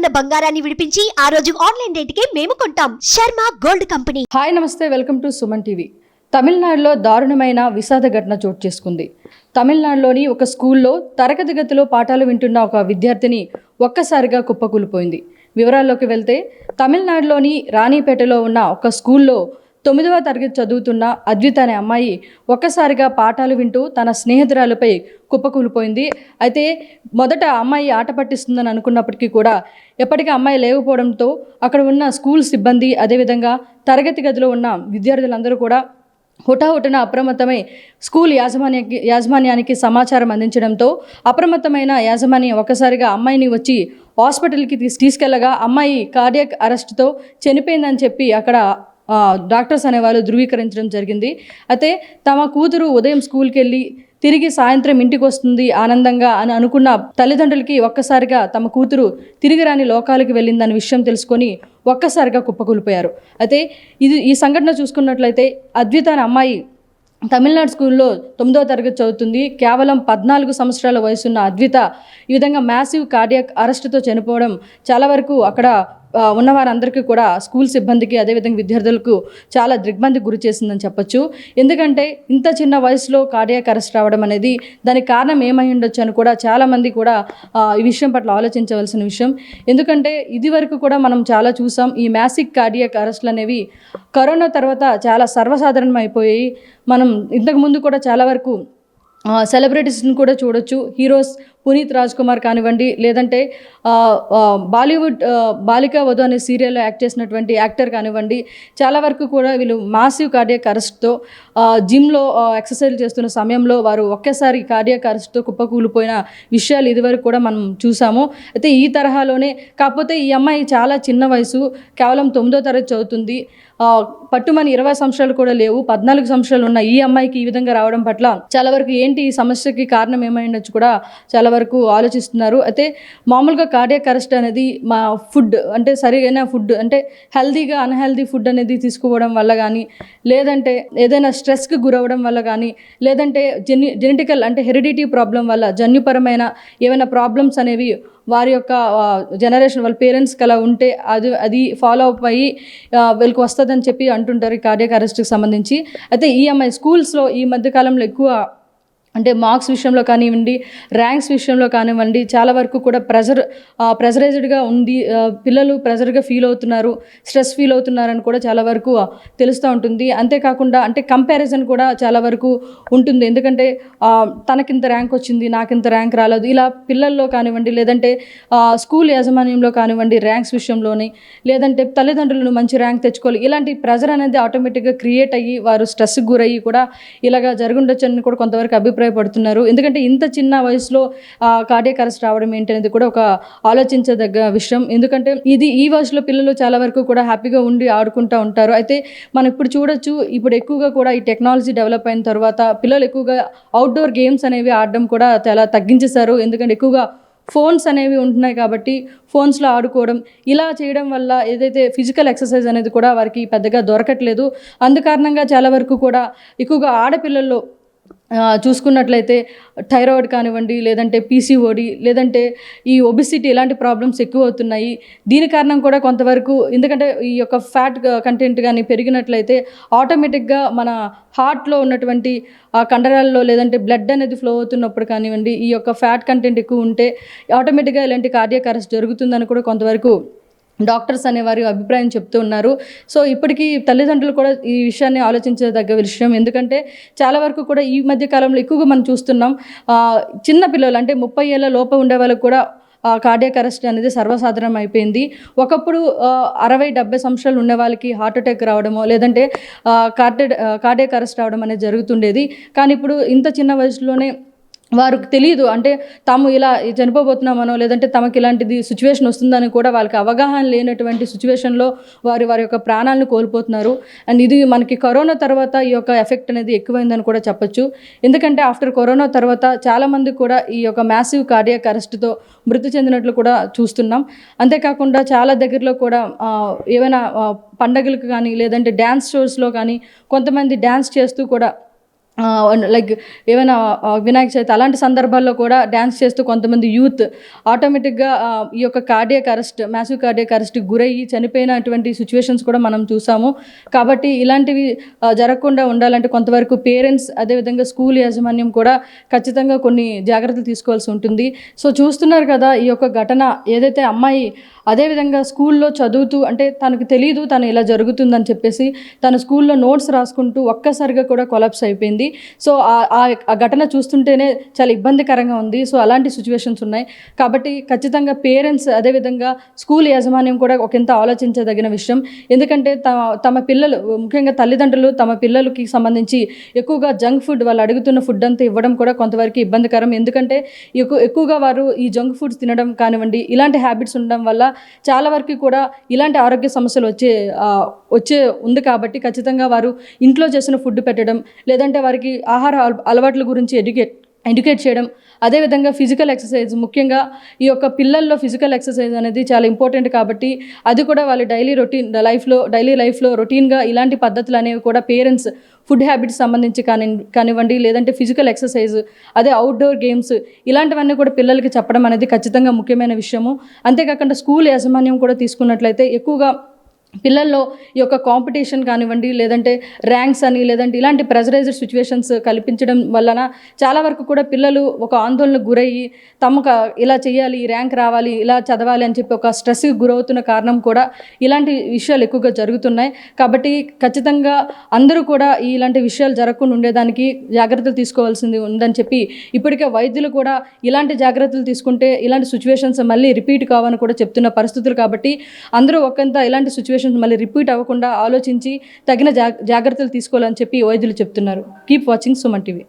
ఉన్న బంగారాన్ని విడిపించి ఆ రోజు ఆన్లైన్ రేటుకే మేము కొంటాం. Sharma gold company. హాయ్ నమస్తే. Welcome to Suman TV. తమిళనాడులో దారుణమైన విషాద ఘటన చోటు చేసుకుంది. తమిళనాడులోని ఒక స్కూల్లో తరగతి గదిలో పాఠాలు వింటున్న ఒక విద్యార్థిని ఒక్కసారిగా కుప్పకూలిపోయింది. వివరాల్లోకి వెళ్తే తమిళనాడులోని రాణిపేటలో ఉన్న ఒక స్కూల్లో తొమ్మిదవ తరగతి చదువుతున్న అద్విత అనే అమ్మాయి ఒక్కసారిగా పాఠాలు వింటూ తన స్నేహితురాలపై కుప్పకూలిపోయింది. అయితే మొదట అమ్మాయి ఆట పట్టిస్తుందని అనుకున్నప్పటికీ కూడా ఎప్పటికీ అమ్మాయి లేకపోవడంతో అక్కడ ఉన్న స్కూల్ సిబ్బంది అదేవిధంగా తరగతి గదిలో ఉన్న విద్యార్థులందరూ కూడా హుటాహుటిన అప్రమత్తమై స్కూల్ యాజమాన్యానికి యాజమాన్యానికి సమాచారం అందించడంతో అప్రమత్తమైన యాజమాన్యం ఒక్కసారిగా అమ్మాయిని వచ్చి హాస్పిటల్కి తీసుకెళ్ళగా అమ్మాయి కార్డియక్ అరెస్ట్తో చనిపోయిందని చెప్పి అక్కడ డాక్టర్స్ అనేవాళ్ళు ధృవీకరించడం జరిగింది. అయితే తమ కూతురు ఉదయం స్కూల్కి వెళ్ళి తిరిగి సాయంత్రం ఇంటికి వస్తుంది ఆనందంగా అని అనుకున్న తల్లిదండ్రులకి ఒక్కసారిగా తమ కూతురు తిరిగి రాని లోకాలకు వెళ్ళిందన్న విషయం తెలుసుకొని ఒక్కసారిగా కుప్పకూలిపోయారు. అయితే ఇది ఈ సంఘటన చూసుకున్నట్లయితే అద్విత అనే అమ్మాయి తమిళనాడు స్కూల్లో తొమ్మిదవ తరగతి చదువుతుంది. కేవలం పద్నాలుగు సంవత్సరాల వయసున్న అద్విత ఈ విధంగా మ్యాసివ్ కార్డియాక్ అరెస్ట్తో చనిపోవడం చాలా వరకు అక్కడ ఉన్న వారందరికీ కూడా స్కూల్ సిబ్బందికి అదేవిధంగా విద్యార్థులకు చాలా దిగ్బంధికి గురి చేసిందని చెప్పొచ్చు. ఎందుకంటే ఇంత చిన్న వయసులో కార్డియాక్ అరెస్ట్ రావడం అనేది దానికి కారణం ఏమై ఉండొచ్చు అని కూడా చాలామంది కూడా ఈ విషయం పట్ల ఆలోచించవలసిన విషయం. ఎందుకంటే ఇది వరకు కూడా మనం చాలా చూసాం ఈ మ్యాసిక్ కార్డియాక్ అరెస్ట్లు అనేవి కరోనా తర్వాత చాలా సర్వసాధారణం అయిపోయాయి మనం ఇంతకుముందు కూడా చాలా వరకు సెలబ్రిటీస్ని కూడా చూడొచ్చు హీరోస్ పునీత్ రాజ్ కుమార్ కానివ్వండి లేదంటే బాలీవుడ్ బాలికా వధు అనే సీరియల్లో యాక్ట్ చేసినటువంటి యాక్టర్ కానివ్వండి చాలా వరకు కూడా వీళ్ళు మాసివ్ కార్డియక్ అరెస్ట్తో జిమ్లో ఎక్సర్సైజ్ చేస్తున్న సమయంలో వారు ఒకేసారి కార్డియక్ అరెస్ట్తో కుప్పకూలిపోయిన విషయాలు ఇదివరకు కూడా మనం చూసాము. అయితే ఈ తరహాలోనే కాకపోతే ఈ అమ్మాయి చాలా చిన్న వయసు కేవలం తొమ్మిదో తరగతి చదువుతుంది. పట్టుమని ఇరవై సంవత్సరాలు కూడా లేవు పద్నాలుగు సంవత్సరాలు ఉన్న ఈ అమ్మాయికి ఈ విధంగా రావడం పట్ల చాలా వరకు ఏంటి ఈ సమస్యకి కారణం ఏమైండొచ్చు కూడా చాలా వరకు ఆలోచిస్తున్నారు. అయితే మామూలుగా కార్డియక్ అరెస్ట్ అనేది మా ఫుడ్ అంటే సరిగైన ఫుడ్ అంటే హెల్దీగా అన్హెల్దీ ఫుడ్ అనేది తీసుకోవడం వల్ల కానీ లేదంటే ఏదైనా స్ట్రెస్కి గురవడం వల్ల కానీ లేదంటే జెని జెనెటికల్ అంటే హెరిడిటీ ప్రాబ్లం వల్ల జన్యుపరమైన ఏమైనా ప్రాబ్లమ్స్ అనేవి వారి యొక్క జనరేషన్ వాళ్ళ పేరెంట్స్కి అలా ఉంటే అది అది ఫాలో అప్ అయ్యి వీళ్ళకి వస్తుందని చెప్పి అంటుంటారు ఈ కార్డియక్ అరెస్ట్కి సంబంధించి. అయితే ఈ అమ్మాయి స్కూల్స్లో ఈ మధ్యకాలంలో ఎక్కువ అంటే మార్క్స్ విషయంలో కానివ్వండి ర్యాంక్స్ విషయంలో కానివ్వండి చాలా వరకు కూడా ప్రెజర్ ప్రెజరైజ్డ్గా ఉంది పిల్లలు ప్రెజర్గా ఫీల్ అవుతున్నారు స్ట్రెస్ ఫీల్ అవుతున్నారని కూడా చాలా వరకు తెలుస్తూ ఉంటుంది. అంతేకాకుండా అంటే కంపారిజన్ కూడా చాలా వరకు ఉంటుంది. ఎందుకంటే తనకింత ర్యాంక్ వచ్చింది నాకింత ర్యాంక్ రాలేదు. ఇలా పిల్లల్లో కానివ్వండి లేదంటే స్కూల్ యాజమాన్యంలో కానివ్వండి ర్యాంక్స్ విషయంలోని లేదంటే తల్లిదండ్రులను మంచి ర్యాంక్ తెచ్చుకోవాలి ఇలాంటి ప్రెజర్ అనేది ఆటోమేటిక్గా క్రియేట్ అయ్యి వారు స్ట్రెస్కి గురయ్యి కూడా ఇలాగా జరుగుండొచ్చని కూడా కొంతవరకు అభిప్రాయపడుతున్నారు. ఎందుకంటే ఇంత చిన్న వయసులో కార్డియక్ అరెస్ట్ రావడం ఏంటి అనేది కూడా ఒక ఆలోచించదగ్గ విషయం. ఎందుకంటే ఇది ఈ వయసులో పిల్లలు చాలా వరకు కూడా హ్యాపీగా ఉండి ఆడుకుంటూ ఉంటారు. అయితే మనం ఇప్పుడు చూడొచ్చు ఇప్పుడు ఎక్కువగా కూడా ఈ టెక్నాలజీ డెవలప్ అయిన తర్వాత పిల్లలు ఎక్కువగా అవుట్డోర్ గేమ్స్ అనేవి ఆడడం కూడా చాలా తగ్గించేశారు. ఎందుకంటే ఎక్కువగా ఫోన్స్ అనేవి ఉంటున్నాయి కాబట్టి ఫోన్స్లో ఆడుకోవడం ఇలా చేయడం వల్ల ఏదైతే ఫిజికల్ ఎక్సర్సైజ్ అనేది కూడా వారికి పెద్దగా దొరకట్లేదు. అందుకారణంగా చాలా వరకు కూడా ఎక్కువగా ఆడపిల్లల్లో చూసుకున్నట్లయితే థైరాయిడ్ కానివ్వండి లేదంటే పీసీఓడి లేదంటే ఈ ఒబిసిటీ ఇలాంటి ప్రాబ్లమ్స్ ఎక్కువ అవుతున్నాయి దీని కారణం కూడా కొంతవరకు ఎందుకంటే ఈ యొక్క ఫ్యాట్ కంటెంట్ కానీ పెరిగినట్లయితే ఆటోమేటిక్గా మన హార్ట్లో ఉన్నటువంటి ఆ కండరాల్లో లేదంటే బ్లడ్ అనేది ఫ్లో అవుతున్నప్పుడు కానివ్వండి ఈ యొక్క ఫ్యాట్ కంటెంట్ ఎక్కువ ఉంటే ఆటోమేటిక్గా ఇలాంటి కార్డియక్ అరెస్ట్ జరుగుతుందని కూడా కొంతవరకు డాక్టర్స్ అనే వారి అభిప్రాయం చెప్తూ ఉన్నారు. సో ఇప్పటికీ తల్లిదండ్రులు కూడా ఈ విషయాన్ని ఆలోచించదగ్గ విషయం. ఎందుకంటే చాలా వరకు కూడా ఈ మధ్య కాలంలో ఎక్కువగా మనం చూస్తున్నాం చిన్న పిల్లలు అంటే ముప్పై ఏళ్ళ లోప ఉండే వాళ్ళకు కూడా కార్డియాక్ అరెస్ట్ అనేది సర్వసాధారణం అయిపోయింది. ఒకప్పుడు అరవై డెబ్బై సంవత్సరాలు ఉన్న వాళ్ళకి హార్ట్ అటాక్ రావడమో లేదంటే కార్డెడ్ కార్డియాక్ అరెస్ట్ రావడం అనేది జరుగుతుండేది. కానీ ఇప్పుడు ఇంత చిన్న వయసులోనే వారికి తెలియదు. అంటే తాము ఇలా చనిపోబోతున్నామనో లేదంటే తమకి ఇలాంటిది సిచ్యువేషన్ వస్తుందని కూడా వాళ్ళకి అవగాహన లేనటువంటి సిచ్యువేషన్లో వారి వారి యొక్క ప్రాణాలను కోల్పోతున్నారు. అండ్ ఇది మనకి కరోనా తర్వాత ఈ యొక్క ఎఫెక్ట్ అనేది ఎక్కువైందని కూడా చెప్పొచ్చు. ఎందుకంటే ఆఫ్టర్ కరోనా తర్వాత చాలామంది కూడా ఈ యొక్క మ్యాసివ్ కార్డియాక్ అరెస్ట్తో మృతి చెందినట్లు కూడా చూస్తున్నాం. అంతేకాకుండా చాలా దగ్గరలో కూడా ఏమైనా ఏవైనా పండగలకు కానీ లేదంటే డ్యాన్స్ షోస్లో కానీ కొంతమంది డ్యాన్స్ చేస్తూ కూడా లైక్ ఏమైనా వినాయక చవితి అలాంటి సందర్భాల్లో కూడా డ్యాన్స్ చేస్తూ కొంతమంది యూత్ ఆటోమేటిక్గా ఈ యొక్క కార్డియక్ అరెస్ట్ మ్యాసివ్ కార్డియక్ అరెస్ట్కి గురయ్యి చనిపోయినటువంటి సిచ్యువేషన్స్ కూడా మనం చూసాము. కాబట్టి ఇలాంటివి జరగకుండా ఉండాలంటే కొంతవరకు పేరెంట్స్ అదేవిధంగా స్కూల్ యాజమాన్యం కూడా ఖచ్చితంగా కొన్ని జాగ్రత్తలు తీసుకోవాల్సి ఉంటుంది. సో చూస్తున్నారు కదా ఈ యొక్క ఘటన ఏదైతే అమ్మాయి అదేవిధంగా స్కూల్లో చదువుతూ అంటే తనకు తెలియదు తను ఇలా జరుగుతుందని చెప్పేసి తన స్కూల్లో నోట్స్ రాసుకుంటూ ఒక్కసారిగా కూడా కొలాప్స్ అయిపోయింది. సో ఆ- ఘటన చూస్తుంటేనే చాలా ఇబ్బందికరంగా ఉంది. సో అలాంటి సిచ్యువేషన్స్ ఉన్నాయి. కాబట్టి ఖచ్చితంగా పేరెంట్స్ అదేవిధంగా స్కూల్ యాజమాన్యం కూడా ఒకంత ఆలోచించదగిన విషయం. ఎందుకంటే తమ తమ పిల్లలు ముఖ్యంగా తల్లిదండ్రులు తమ పిల్లలకి సంబంధించి ఎక్కువగా జంక్ ఫుడ్ వాళ్ళు అడుగుతున్న ఫుడ్ అంతా ఇవ్వడం కూడా కొంతవరకు ఇబ్బందికరం. ఎందుకంటే ఎక్కువ ఎక్కువగా వారు ఈ జంక్ ఫుడ్స్ తినడం కానివ్వండి ఇలాంటి హ్యాబిట్స్ ఉండడం వల్ల చాలా వరకు కూడా ఇలాంటి ఆరోగ్య సమస్యలు వచ్చే వచ్చే ఉంది కాబట్టి ఖచ్చితంగా వారు ఇంట్లో చేసిన ఫుడ్ పెట్టడం లేదంటే వారికి ఆహార అల- అలవాట్ల గురించి ఎడ్యుకేట్ ఎడ్యుకేట్ చేయడం. అదేవిధంగా ఫిజికల్ ఎక్సర్సైజ్ ముఖ్యంగా ఈ యొక్క పిల్లల్లో ఫిజికల్ ఎక్సర్సైజ్ అనేది చాలా ఇంపార్టెంట్ కాబట్టి అది కూడా వాళ్ళ డైలీ రొటీన్ లైఫ్లో డైలీ లైఫ్లో రొటీన్గా ఇలాంటి పద్ధతులు అనేవి కూడా పేరెంట్స్ ఫుడ్ హ్యాబిట్స్ సంబంధించి కాని కానివ్వండి లేదంటే ఫిజికల్ ఎక్సర్సైజ్ అదే అవుట్డోర్ గేమ్స్ ఇలాంటివన్నీ కూడా పిల్లలకి చెప్పడం అనేది ఖచ్చితంగా ముఖ్యమైన విషయము. అంతేకాకుండా స్కూల్ యాజమాన్యం కూడా తీసుకున్నట్లయితే ఎక్కువగా పిల్లల్లో ఈ యొక్క కాంపిటీషన్ కానివ్వండి లేదంటే ర్యాంక్స్ అని లేదంటే ఇలాంటి ప్రెజరైజ్డ్ సిచ్యువేషన్స్ కల్పించడం వలన చాలా వరకు కూడా పిల్లలు ఒక ఆందోళనకు గురయ్యి తమకు ఇలా చేయాలి ర్యాంక్ రావాలి ఇలా చదవాలి అని చెప్పి ఒక స్ట్రెస్కి గురవుతున్న కారణం కూడా ఇలాంటి విషయాలు ఎక్కువగా జరుగుతున్నాయి. కాబట్టి ఖచ్చితంగా అందరూ కూడా ఇలాంటి విషయాలు జరగకుండా ఉండేదానికి జాగ్రత్తలు తీసుకోవాల్సింది ఉందని చెప్పి ఇప్పటికే వైద్యులు కూడా ఇలాంటి జాగ్రత్తలు తీసుకుంటే ఇలాంటి సిచ్యువేషన్స్ మళ్ళీ రిపీట్ కావని కూడా చెప్తున్న పరిస్థితులు కాబట్టి అందరూ ఒకంత ఇలాంటి సిచ్యువేషన్స్ మళ్ళీ రిపీట్ అవ్వకుండా ఆలోచించి తగిన జాగ్రత్తలు తీసుకోవాలని చెప్పి వైద్యులు చెప్తున్నారు. Keep watching Suman TV.